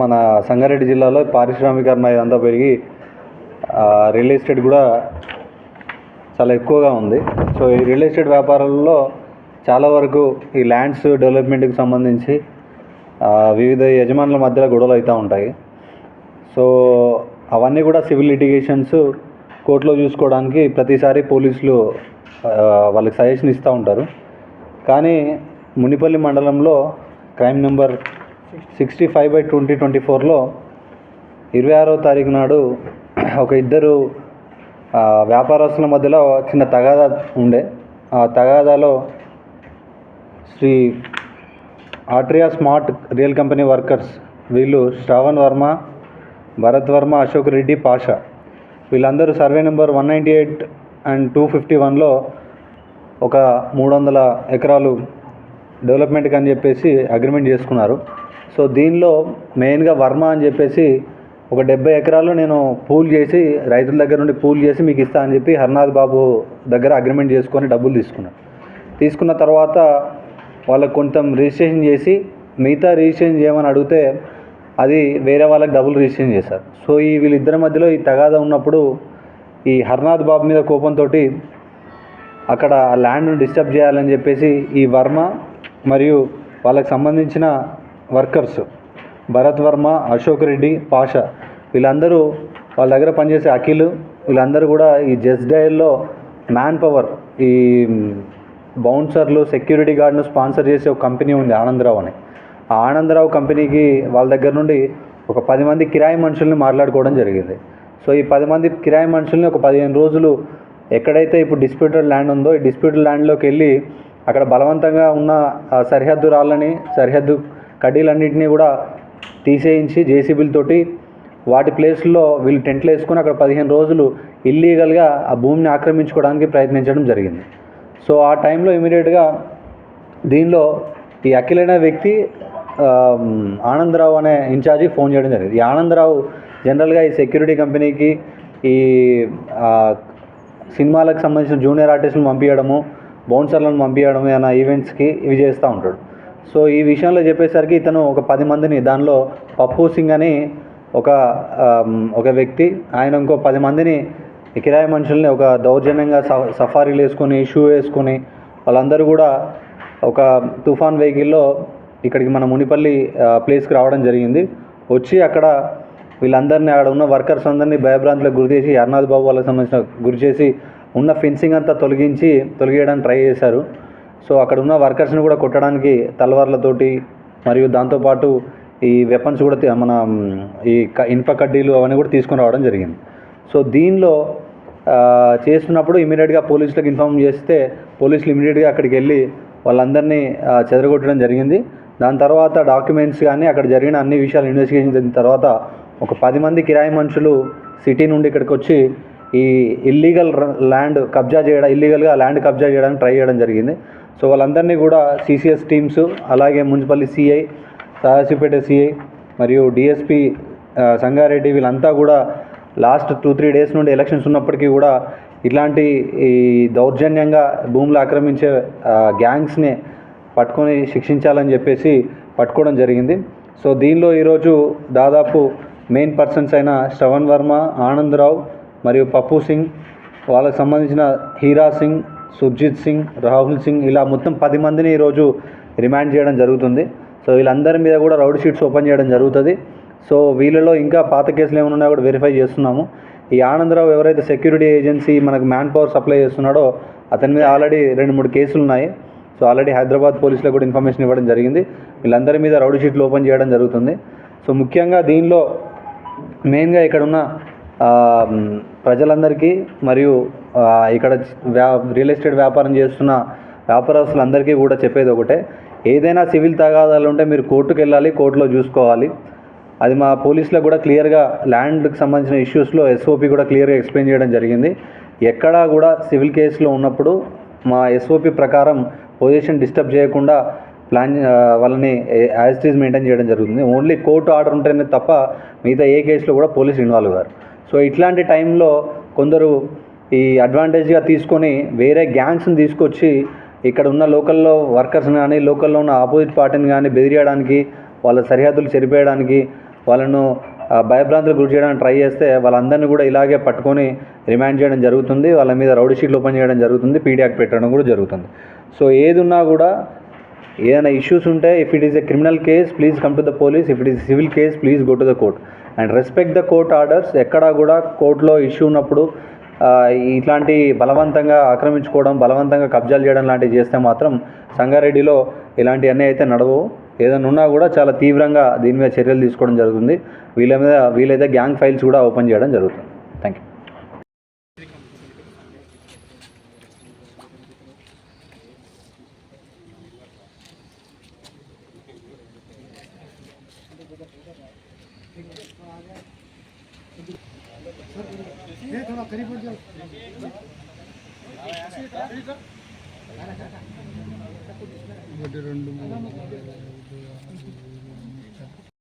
మన సంగారెడ్డి జిల్లాలో పారిశ్రామికరణ ఇదంతా పెరిగి రియల్ ఎస్టేట్ కూడా చాలా ఎక్కువగా ఉంది. సో ఈ రియల్ ఎస్టేట్ వ్యాపారాలలో చాలా వరకు ఈ ల్యాండ్స్ డెవలప్మెంట్కి సంబంధించి వివిధ యజమానుల మధ్యలో గొడవలు అవుతూ ఉంటాయి. సో అవన్నీ కూడా సివిల్ లిటిగేషన్స్ కోర్టులో చూసుకోవడానికి ప్రతిసారి పోలీసులు వాళ్ళకి సజెషన్ ఇస్తూ ఉంటారు. కానీ మునిపల్లి మండలంలో crime number sixty five by twenty twenty ఫోర్లో ఇరవై ఆరో తారీఖు నాడు ఒక ఇద్దరు వ్యాపారస్తుల మధ్యలో చిన్న తగాదా ఉండే. ఆ తగాదాలో Sri Atria smart real company workers వీళ్ళు శ్రావణ్ వర్మ భరత్ వర్మ అశోక్ రెడ్డి పాషా. వీళ్ళందరూ survey number one ninety eight and two fifty వన్లో ఒక మూడు వందల ఎకరాలు డెవలప్మెంట్కి అని చెప్పేసి అగ్రిమెంట్ చేసుకున్నారు. సో దీనిలో మెయిన్గా వర్మ అని చెప్పేసి ఒక డెబ్బై ఎకరాలు నేను పూల్ చేసి రైతుల దగ్గర నుండి పూల్ చేసి మీకు ఇస్తా అని చెప్పి హర్నాథ్ బాబు దగ్గర అగ్రిమెంట్ చేసుకొని డబ్బులు తీసుకున్నాను తీసుకున్న తర్వాత వాళ్ళకు కొంచెం రిజిస్ట్రేషన్ చేసి మిగతా రిజిస్ట్రేషన్ చేయమని అడిగితే అది వేరే వాళ్ళకి డబ్బులు రిజిస్ట్రేషన్ చేశారు. సో ఈ వీళ్ళిద్దరి మధ్యలో ఈ తగాదా ఉన్నప్పుడు ఈ హర్నాథ్ బాబు మీద కోపంతో అక్కడ ఆ ల్యాండ్ను డిస్టర్బ్ చేయాలని చెప్పేసి ఈ వర్మ మరియు వాళ్ళకి సంబంధించిన వర్కర్స్. భరత్ వర్మ అశోక్ రెడ్డి పాషా. వీళ్ళందరూ వాళ్ళ దగ్గర పనిచేసే అఖిల్ వీళ్ళందరూ కూడా ఈ జస్ట్ డయల్లో మ్యాన్ పవర్ ఈ బౌన్సర్లు సెక్యూరిటీ గార్డ్ను స్పాన్సర్ చేసే ఒక కంపెనీ ఉంది ఆనందరావు అని. ఆ ఆనందరావు కంపెనీకి వాళ్ళ దగ్గర నుండి ఒక పది మంది కిరాయి మనుషుల్ని మాట్లాడుకోవడం జరిగింది. సో ఈ పది మంది కిరాయి మనుషుల్ని ఒక పదిహేను రోజులు ఎక్కడైతే ఇప్పుడు డిస్ప్యూటెడ్ ల్యాండ్ ఉందో ఈ డిస్ప్యూటెడ్ ల్యాండ్లోకి వెళ్ళి అక్కడ బలవంతంగా ఉన్న సరిహద్దు రాళ్ళని సరిహద్దు కడ్డీలన్నింటినీ కూడా తీసేయించి జేసీబీలతోటి వాటి ప్లేస్లో వీళ్ళు టెంట్లు వేసుకుని అక్కడ పదిహేను రోజులు ఇల్లీగల్గా ఆ భూమిని ఆక్రమించుకోవడానికి ప్రయత్నించడం జరిగింది. సో ఆ టైంలో ఇమీడియట్గా దీనిలో ఈ అఖిలైన వ్యక్తి ఆనందరావు అనే ఇన్ఛార్జి ఫోన్ చేయడం జరిగింది. ఈ ఆనందరావు జనరల్గా ఈ సెక్యూరిటీ కంపెనీకి ఈ సినిమాలకు సంబంధించిన జూనియర్ ఆర్టిస్టులను పంపించడము బౌన్సర్లను పంపించడం ఏమైనా ఈవెంట్స్కి ఇవి చేస్తూ ఉంటాడు. సో ఈ విషయంలో చెప్పేసరికి ఇతను ఒక పది మందిని దానిలో పప్పు సింగ్ అని ఒక ఒక వ్యక్తి ఆయన ఇంకో పది మందిని కిరాయ కిరాయి మనుషుల్ని ఒక దౌర్జన్యంగా స- సఫారీలు వేసుకొని షూ వేసుకొని వాళ్ళందరూ కూడా ఒక తుఫాన్ వెహికల్లో ఇక్కడికి మన మునిపల్లి ప్లేస్కి రావడం జరిగింది. వచ్చి అక్కడ వీళ్ళందరినీ అక్కడ ఉన్న వర్కర్స్ అందరినీ భయభ్రాంతులకు గురి చేసి అర్నాథ్ బాబు వాళ్ళకి సంబంధించిన గురి చేసి ఉన్న ఫెన్సింగ్ అంతా తొలగించి తొలగేయడానికి ట్రై చేశారు. సో అక్కడ ఉన్న వర్కర్స్ని కూడా కొట్టడానికి తలవార్లతోటి మరియు దాంతోపాటు ఈ వెపన్స్ కూడా మన ఈ క- ఇనుప కడ్డీలు అవన్నీ కూడా తీసుకొని రావడం జరిగింది. సో దీనిలో చేస్తున్నప్పుడు ఇమీడియట్గా పోలీసులకు ఇన్ఫామ్ చేస్తే పోలీసులు ఇమీడియట్గా అక్కడికి వెళ్ళి వాళ్ళందరినీ చెదరగొట్టడం జరిగింది. దాని తర్వాత డాక్యుమెంట్స్ కానీ అక్కడ జరిగిన అన్ని విషయాలు ఇన్వెస్టిగేషన్ జరిగిన తర్వాత ఒక పది మంది కిరాయి మనుషులు సిటీ నుండి ఇక్కడికి వచ్చి ఈ ఇల్లీగల్ ల్యాండ్ కబ్జా చేయడం ఇల్లీగల్గా ల్యాండ్ కబ్జా చేయడానికి ట్రై చేయడం జరిగింది. సో వాళ్ళందరినీ కూడా సిసిఎస్ టీమ్స్ అలాగే మున్సిపల్లి సిఐ సదాశివపేట సిఐ మరియు డిఎస్పి సంగారెడ్డి వీళ్ళంతా కూడా లాస్ట్ టూ త్రీ డేస్ నుండి ఎలక్షన్స్ ఉన్నప్పటికీ కూడా ఇట్లాంటి ఈ దౌర్జన్యంగా భూములు ఆక్రమించే గ్యాంగ్స్ని పట్టుకొని శిక్షించాలని చెప్పేసి పట్టుకోవడం జరిగింది. సో దీనిలో ఈరోజు దాదాపు మెయిన్ పర్సన్స్ అయిన శ్రవణ్ వర్మ ఆనందరావు మరియు పప్పు సింగ్ వాళ్ళకి సంబంధించిన హీరా సింగ్ సుర్జిత్ సింగ్ రాహుల్ సింగ్ ఇలా మొత్తం పది మందిని ఈరోజు రిమాండ్ చేయడం జరుగుతుంది. సో వీళ్ళందరి మీద కూడా రౌడ్ షీట్స్ ఓపెన్ చేయడం జరుగుతుంది. సో వీళ్ళలో ఇంకా పాత కేసులు ఏమైనా ఉన్నాయో కూడా వెరిఫై చేస్తున్నాము. ఈ ఆనందరావు ఎవరైతే సెక్యూరిటీ ఏజెన్సీ మనకు మ్యాన్ పవర్ సప్లై చేస్తున్నాడో అతని మీద ఆల్రెడీ రెండు మూడు కేసులు ఉన్నాయి. సో ఆల్రెడీ హైదరాబాద్ పోలీసులకు కూడా ఇన్ఫర్మేషన్ ఇవ్వడం జరిగింది. వీళ్ళందరి మీద రౌడ్ షీట్లు ఓపెన్ చేయడం జరుగుతుంది. సో ముఖ్యంగా దీనిలో మెయిన్గా ఇక్కడ ఉన్న ప్రజలందరికీ మరియు ఇక్కడ వ్యా రియల్ ఎస్టేట్ వ్యాపారం చేస్తున్న వ్యాపారస్తులందరికీ కూడా చెప్పేది ఒకటే. ఏదైనా సివిల్ తగాదాలు ఉంటే మీరు కోర్టుకు వెళ్ళాలి కోర్టులో చూసుకోవాలి. అది మా పోలీసులకు కూడా క్లియర్గా ల్యాండ్కి సంబంధించిన ఇష్యూస్లో ఎస్ఓపి కూడా క్లియర్గా ఎక్స్ప్లెయిన్ చేయడం జరిగింది. ఎక్కడా కూడా సివిల్ కేసులో ఉన్నప్పుడు మా ఎస్ఓపి ప్రకారం పొజిషన్ డిస్టర్బ్ చేయకుండా ప్లాన్ వాళ్ళని యాజ్ ఇట్ ఈజ్ మెయింటైన్ చేయడం జరుగుతుంది. ఓన్లీ కోర్టు ఆర్డర్ ఉంటేనే తప్ప మిగతా ఏ కేసులో కూడా పోలీసులు ఇన్వాల్వ్ కారు. సో ఇట్లాంటి టైంలో కొందరు ఈ అడ్వాంటేజ్గా తీసుకొని వేరే గ్యాంగ్స్ని తీసుకొచ్చి ఇక్కడ ఉన్న లోకల్లో వర్కర్స్ని కానీ లోకల్లో ఉన్న ఆపోజిట్ పార్టీని కానీ బెదిరియడానికి వాళ్ళ సరిహద్దులు చెరిపేయడానికి వాళ్ళను భయభ్రాంతులకు గురి చేయడానికి ట్రై చేస్తే వాళ్ళందరినీ కూడా ఇలాగే పట్టుకొని రిమాండ్ చేయడం జరుగుతుంది. వాళ్ళ మీద రౌడీ షీట్లు ఓపెన్ చేయడం జరుగుతుంది. పీడియాక్ పెట్టడం కూడా జరుగుతుంది. సో ఏది ఉన్నా కూడా ఏదైనా ఇష్యూస్ ఉంటే if it is a criminal case please come to the police if it is civil case please go to the court and respect the court orders ఎక్కడా కూడా కోర్టులో ఇష్యూ ఉన్నప్పుడు ఇట్లాంటి బలవంతంగా ఆక్రమించుకోవడం బలవంతంగా కబ్జాలు చేయడం లాంటివి చేస్తే మాత్రం సంగారెడ్డిలో ఇలాంటివన్నీ అయితే నడవు. ఏదైనా ఉన్నా కూడా చాలా తీవ్రంగా దీని మీద చర్యలు తీసుకోవడం జరుగుతుంది. వీళ్ళ మీద వీలైతే గ్యాంగ్ ఫైల్స్ కూడా ఓపెన్ చేయడం జరుగుతుంది. థ్యాంక్ యూ ఒకటి రెండు మూడు నాలుగు ఐదు ఆరు